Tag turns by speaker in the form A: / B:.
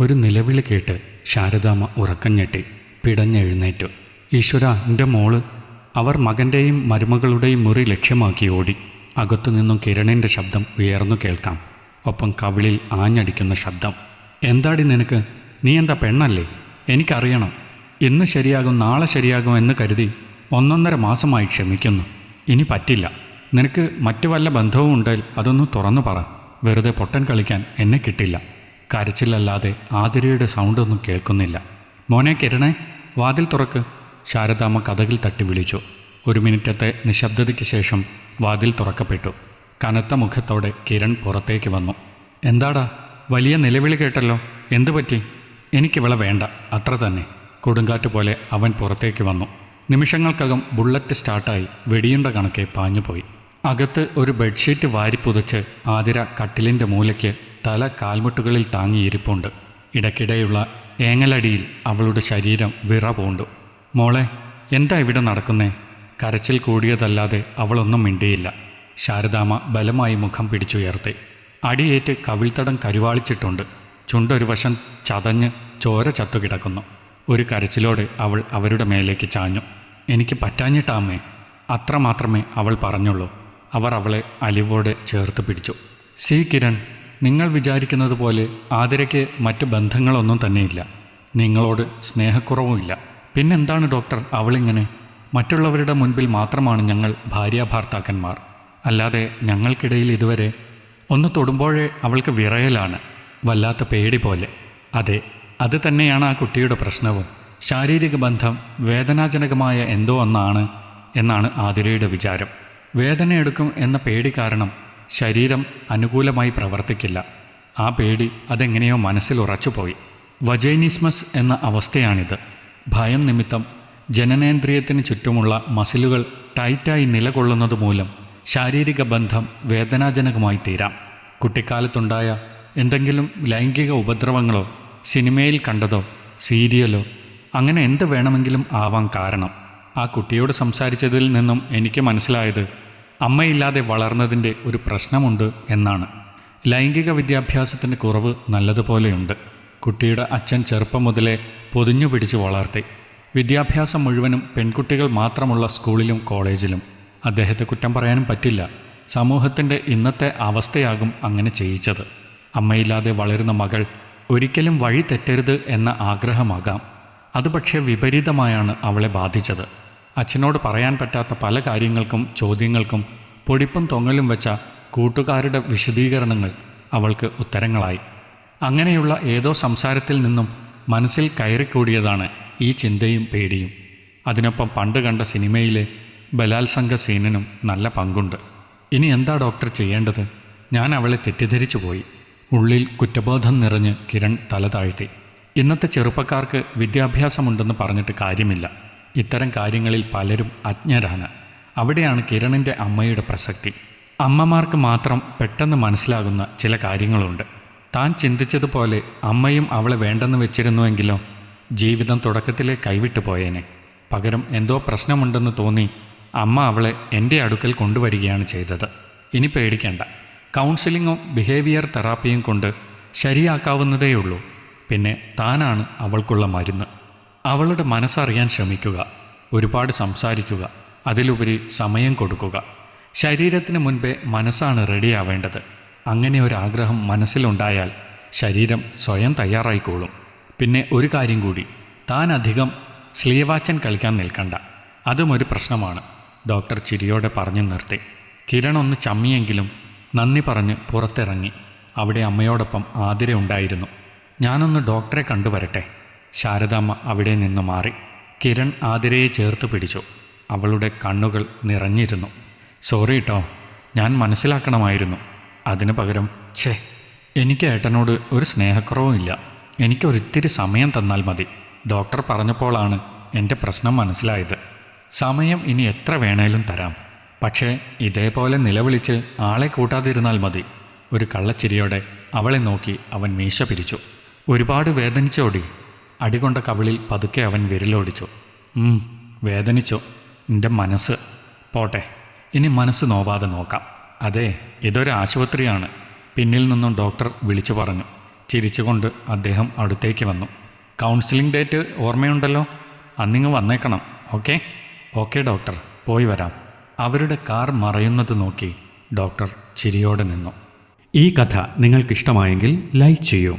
A: ഒരു നിലവിളി കേട്ട് ശാരദാമ്മ ഉറക്കം ഞെട്ടി പിടഞ്ഞെഴുന്നേറ്റു. ഈശ്വര എന്റെ മോൾ. അവർ മകന്റെയും മരുമകളുടെയും മുറി ലക്ഷ്യമാക്കി ഓടി. അകത്തുനിന്നും കിരണിന്റെ ശബ്ദം ഉയർന്നു കേൾക്കാം. ഒപ്പം കവിളിൽ ആഞ്ഞടിക്കുന്ന ശബ്ദം. എന്താടി നിനക്ക്? നീ എന്താ പെണ്ണല്ലേ? എനിക്കറിയണം. ഇന്ന് ശരിയാകും നാളെ ശരിയാകും എന്ന് കരുതി ഒന്നൊന്നര മാസമായി ക്ഷമിക്കുന്നു. ഇനി പറ്റില്ല. നിനക്ക് മറ്റു വല്ല ബന്ധവും ഉണ്ടെങ്കിൽ അതൊന്ന് തുറന്നു പറ. വെറുതെ പൊട്ടൻ കളിക്കാൻ എന്നെ കിട്ടില്ല. കരച്ചിലല്ലാതെ ആതിരയുടെ സൗണ്ടൊന്നും കേൾക്കുന്നില്ല. മോനെ കിരണേ വാതിൽ തുറക്ക്. ശാരദാമ്മ കഥകിൽ തട്ടി വിളിച്ചു. ഒരു മിനിറ്റത്തെ നിശബ്ദതയ്ക്ക് ശേഷം വാതിൽ തുറക്കപ്പെട്ടു. കനത്ത മുഖത്തോടെ കിരൺ പുറത്തേക്ക് വന്നു. എന്താടാ വലിയ നിലവിളി കേട്ടല്ലോ. എന്തു പറ്റി? എനിക്കിവളെ വേണ്ട അത്ര തന്നെ. കൊടുങ്കാറ്റ് പോലെ അവൻ പുറത്തേക്ക് വന്നു. നിമിഷങ്ങൾക്കകം ബുള്ളറ്റ് സ്റ്റാർട്ടായി വെടിയുണ്ട കണക്കെ പാഞ്ഞുപോയി. അകത്ത് ഒരു ബെഡ്ഷീറ്റ് വാരിപ്പുതച്ച് ആതിര കട്ടിലിന്റെ മൂലയ്ക്ക് തല കാൽമുട്ടുകളിൽ താങ്ങിയിരിപ്പുണ്ട് ഇടയ്ക്കിടെയുള്ള ഏങ്ങലടിയിൽ അവളുടെ ശരീരം വിറ പൂണ്ടു. മോളെ എന്താ ഇവിടെ നടക്കുന്നേ? കരച്ചിൽ കൂടിയതല്ലാതെ അവളൊന്നും മിണ്ടിയില്ല. ശാരദാമ്മ ബലമായി മുഖം പിടിച്ചുയർത്തി. അടിയേറ്റ് കവിൾത്തടം കരുവാളിച്ചിട്ടുണ്ട്. ചുണ്ടൊരു വശം ചതഞ്ഞ് ചോര ചത്തുകിടക്കുന്നു. ഒരു കരച്ചിലോടെ അവൾ അവരുടെ മേലേക്ക് ചാഞ്ഞു. എനിക്ക് പറ്റാഞ്ഞിട്ടാമേ അത്രമാത്രമേ അവൾ പറഞ്ഞുള്ളൂ. അവർ അവളെ അലിവോടെ ചേർത്ത് പിടിച്ചു. സി. കിരൺ നിങ്ങൾ വിചാരിക്കുന്നത് പോലെ ആതിരയ്ക്ക് മറ്റ് ബന്ധങ്ങളൊന്നും തന്നെയില്ല. നിങ്ങളോട് സ്നേഹക്കുറവുമില്ല. പിന്നെന്താണ് ഡോക്ടർ അവളിങ്ങനെ? മറ്റുള്ളവരുടെ മുൻപിൽ മാത്രമാണ് ഞങ്ങൾ ഭാര്യാഭർത്താക്കന്മാർ. അല്ലാതെ ഞങ്ങൾക്കിടയിൽ ഇതുവരെ ഒന്ന് തൊടുമ്പോഴേ അവൾക്ക് വിറയലാണ്. വല്ലാത്ത പേടി പോലെ. അതെ അത് തന്നെയാണ് ആ കുട്ടിയുടെ പ്രശ്നവും. ശാരീരിക ബന്ധം വേദനാജനകമായ എന്തോ ഒന്നാണ് എന്നാണ് ആതിരയുടെ വിചാരം. വേദനയെടുക്കും എന്ന പേടി കാരണം ശരീരം അനുകൂലമായി പ്രവർത്തിക്കില്ല. ആ പേടി അതെങ്ങനെയോ മനസ്സിൽ ഉറച്ചുപോയി. വജൈനിസ്മസ് എന്ന അവസ്ഥയാണിത്. ഭയം നിമിത്തം ജനനേന്ദ്രിയത്തിന് ചുറ്റുമുള്ള മസിലുകൾ ടൈറ്റായി നിലകൊള്ളുന്നത് മൂലം ശാരീരിക ബന്ധം വേദനാജനകമായി തീരാം കുട്ടിക്കാലത്തുണ്ടായ എന്തെങ്കിലും ലൈംഗിക ഉപദ്രവങ്ങളോ സിനിമയിൽ കണ്ടതോ സീരിയലോ അങ്ങനെ എന്ത് വേണമെങ്കിലും ആവാം കാരണം. ആ കുട്ടിയോട് സംസാരിച്ചതിൽ നിന്നും എനിക്ക് മനസ്സിലായത് അമ്മയില്ലാതെ വളർന്നതിന്റെ ഒരു പ്രശ്നമുണ്ട് എന്നാണ്. ലൈംഗിക വിദ്യാഭ്യാസത്തിന്റെ കുറവ് നല്ലതുപോലെയുണ്ട്. കുട്ടിയുടെ അച്ഛൻ ചെറുപ്പം മുതലേ പൊതിഞ്ഞു പിടിച്ച് വളർത്തി. വിദ്യാഭ്യാസം മുഴുവനും പെൺകുട്ടികൾ മാത്രമുള്ള സ്കൂളിലും കോളേജിലും. അദ്ദേഹത്തെ കുറ്റം പറയാനും പറ്റില്ല. സമൂഹത്തിന്റെ ഇന്നത്തെ അവസ്ഥയാകും അങ്ങനെ ചെയ്യിച്ചത്. അമ്മയില്ലാതെ വളരുന്ന മകൾ ഒരിക്കലും വഴി തെറ്റരുത് എന്ന ആഗ്രഹമാകാം. അത് പക്ഷേ വിപരീതമായാണ് അവളെ ബാധിച്ചത്. അച്ഛനോട് പറയാൻ പറ്റാത്ത പല കാര്യങ്ങൾക്കും ചോദ്യങ്ങൾക്കും പൊടിപ്പും തൊങ്ങലും വെച്ച കൂട്ടുകാരുടെ വിശദീകരണങ്ങൾ അവൾക്ക് ഉത്തരങ്ങളായി. അങ്ങനെയുള്ള ഏതോ സംസാരത്തിൽ നിന്നും മനസ്സിൽ കയറിക്കൂടിയതാണ് ഈ ചിന്തയും പേടിയും. അതിനൊപ്പം പണ്ട് കണ്ട സിനിമയിലെ ബലാത്സംഗ സീനിനും നല്ല പങ്കുണ്ട്. ഇനി എന്താ ഡോക്ടർ ചെയ്യേണ്ടത്? ഞാൻ അവളെ തെറ്റിദ്ധരിച്ചു പോയി. ഉള്ളിൽ കുറ്റബോധം നിറഞ്ഞ് കിരൺ തല താഴ്ത്തി. ഇന്നത്തെ ചെറുപ്പക്കാർക്ക് വിദ്യാഭ്യാസമുണ്ടെന്ന് പറഞ്ഞിട്ട് കാര്യമില്ല. ഇത്തരം കാര്യങ്ങളിൽ പലരും അജ്ഞരാണ്. അവിടെയാണ് കിരണിന്റെ അമ്മയുടെ പ്രസക്തി. അമ്മമാർക്ക് മാത്രം പെട്ടെന്ന് മനസ്സിലാകുന്ന ചില കാര്യങ്ങളുണ്ട്. താൻ ചിന്തിച്ചതുപോലെ അമ്മയും അവളെ വേണ്ടെന്ന് വെച്ചിരുന്നുവെങ്കിലോ ജീവിതം തുടക്കത്തിലെ കൈവിട്ടു പോയേനെ. പകരം എന്തോ പ്രശ്നമുണ്ടെന്ന് തോന്നി അമ്മ അവളെ എന്റെ അടുക്കൽ കൊണ്ടുവരികയാണ് ചെയ്തത്. ഇനി പേടിക്കേണ്ട. കൗൺസിലിങ്ങും ബിഹേവിയർ തെറാപ്പിയും കൊണ്ട് ശരിയാക്കാവുന്നതേയുള്ളൂ. പിന്നെ താനാണ് അവൾക്കുള്ള മരുന്ന്. അവളുടെ മനസ്സറിയാൻ ശ്രമിക്കുക ഒരുപാട് സംസാരിക്കുക അതിലുപരി സമയം കൊടുക്കുക. ശരീരത്തിന് മുൻപേ മനസ്സാണ് റെഡിയാവേണ്ടത് അങ്ങനെ ഒരാഗ്രഹം മനസ്സിലുണ്ടായാൽ ശരീരം സ്വയം തയ്യാറായിക്കോളും. പിന്നെ ഒരു കാര്യം കൂടി താൻ അധികം സ്ലീവാച്ചൻ കളിക്കാൻ നിൽക്കണ്ട. അതും ഒരു പ്രശ്നമാണ് ഡോക്ടർ ചിരിയോടെ പറഞ്ഞു നിർത്തി. കിരൺ ഒന്ന് ചമ്മിയെങ്കിലും നന്ദി പറഞ്ഞ് പുറത്തിറങ്ങി. അവിടെ അമ്മയോടൊപ്പം ആതിര ഉണ്ടായിരുന്നു. ഞാനൊന്ന് ഡോക്ടറെ കണ്ടുവരട്ടെ. ശാരദാമ്മ അവിടെ നിന്ന് മാറി. കിരൺ ആതിരയെ ചേർത്ത് പിടിച്ചു. അവളുടെ കണ്ണുകൾ നിറഞ്ഞിരുന്നു. സോറി കേട്ടോ ഞാൻ മനസ്സിലാക്കണമായിരുന്നു. അതിനു പകരം ഛേ എനിക്ക് ഏട്ടനോട് ഒരു സ്നേഹക്കുറവും ഇല്ല. എനിക്കൊരിത്തിരി സമയം തന്നാൽ മതി. ഡോക്ടർ പറഞ്ഞപ്പോഴാണ് എന്റെ പ്രശ്നം മനസ്സിലായത്. സമയം ഇനി എത്ര വേണേലും തരാം. പക്ഷേ ഇതേപോലെ നിലവിളിച്ച് ആളെ കൂട്ടാതിരുന്നാൽ മതി. ഒരു കള്ളച്ചിരിയോടെ അവളെ നോക്കി അവൻ മീശ പിരിച്ചു. ഒരുപാട് വേദനിച്ചോടി. അടികൊണ്ട കവിളിൽ പതുക്കെ അവൻ വിരലോടിച്ചു. വേദനിച്ചു. എന്റെ മനസ്സ്. പോട്ടെ ഇനി മനസ്സ് നോവാതെ നോക്കാം. അതെ ഇതൊരു ആശുപത്രിയാണ്. പിന്നിൽ നിന്നും ഡോക്ടർ വിളിച്ചു പറഞ്ഞു. ചിരിച്ചുകൊണ്ട് അദ്ദേഹം അടുത്തേക്ക് വന്നു. കൗൺസിലിംഗ് ഡേറ്റ് ഓർമ്മയുണ്ടല്ലോ? അന്നിങ്ങ് വന്നേക്കണം ഓക്കെ? Okay doctor. പോയി വരാം. അവരുടെ കാർ മറയുന്നത് നോക്കി ഡോക്ടർ ചിരിയോടെ നിന്നു. ഈ കഥ നിങ്ങൾക്കിഷ്ടമായെങ്കിൽ ലൈക്ക് ചെയ്യൂ.